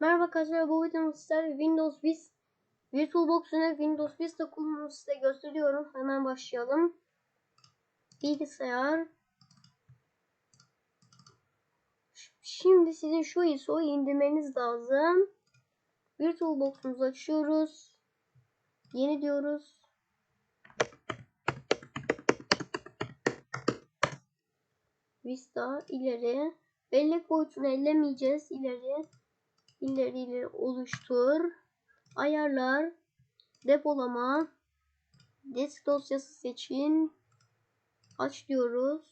Merhaba arkadaşlar bu videomda sizlerle Windows Vista VirtualBox'un ve Windows Vista kullanımını size gösteriyorum. Hemen başlayalım. Bilgisayar. Şimdi sizin şu ISO'yu indirmeniz lazım. VirtualBox'umuzu açıyoruz. Yeni diyoruz. Vista ileri. Bellek boyutunu ellemeyeceğiz. ileri ileri ileri oluştur. Ayarlar. Depolama. Disk dosyası seçin. Aç diyoruz.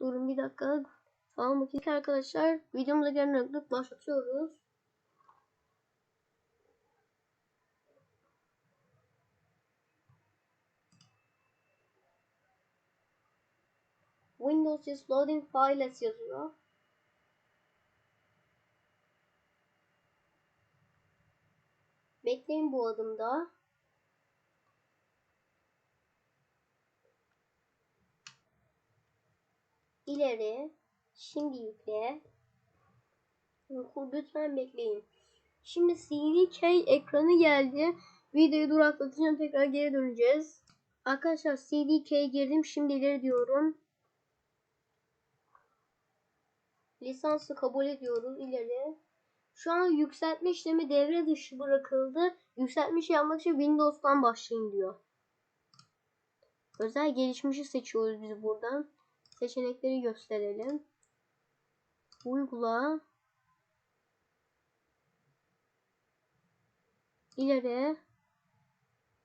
Durun bir dakika. Tamam bakayım arkadaşlar. Videomuza gelen başlatıyoruz. Windows is loading files yazıyor. Bekleyin bu adımda. İleri. Şimdi yükle. Lütfen bekleyin. Şimdi CDK ekranı geldi. Videoyu duraklatacağım. Tekrar geri döneceğiz. Arkadaşlar CDK'ye girdim. Şimdi ileri diyorum. Lisansı kabul ediyoruz. ileri. Şu an yükseltme işlemi devre dışı bırakıldı. Yükseltme işi yapmak için Windows'tan başlayın diyor. Özel gelişmişi seçiyoruz biz buradan. Seçenekleri gösterelim. Uygula. İleri.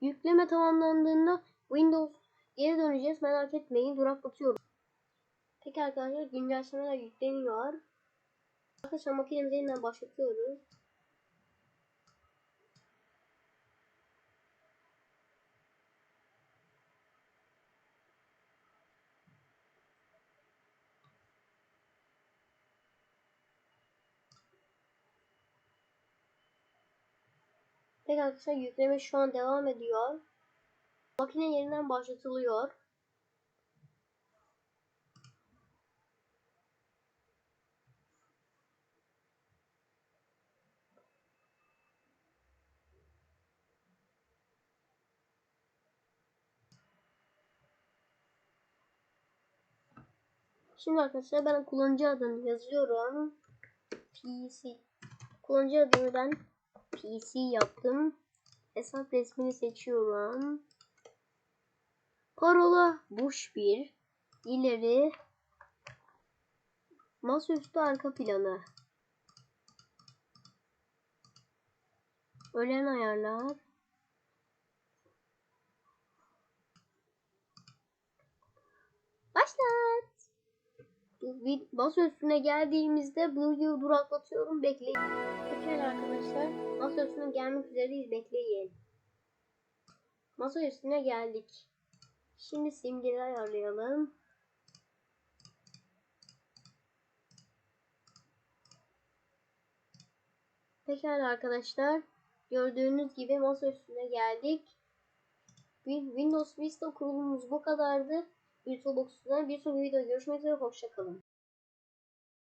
Yükleme tamamlandığında Windows geri döneceğiz. Merak etmeyin. Duraklatıyorum. Peki arkadaşlar güncellemeler yükleniyor. Arkadaşlar makinemizi yeniden başlatıyoruz. Peki arkadaşlar yükleme şu an devam ediyor. Makine yeniden başlatılıyor. Şimdi arkadaşlar ben kullanıcı adını yazıyorum. PC. Kullanıcı adını ben PC yaptım. Hesap resmini seçiyorum. Parola Bush 1. İleri. Masaüstü arka planı. Ölen ayarlar. Masa üstüne geldiğimizde bu duraklatıyorum. Bekleyin. Pekala arkadaşlar. Masa üstüne gelmek üzereyiz. Bekleyin. Masa üstüne geldik. Şimdi simgeleri ayarlayalım. Pekala arkadaşlar. Gördüğünüz gibi masa üstüne geldik. Windows Vista kurulumumuz bu kadardı. VirtualBox'tan bir sonraki videoda görüşmek üzere. Hoşçakalın.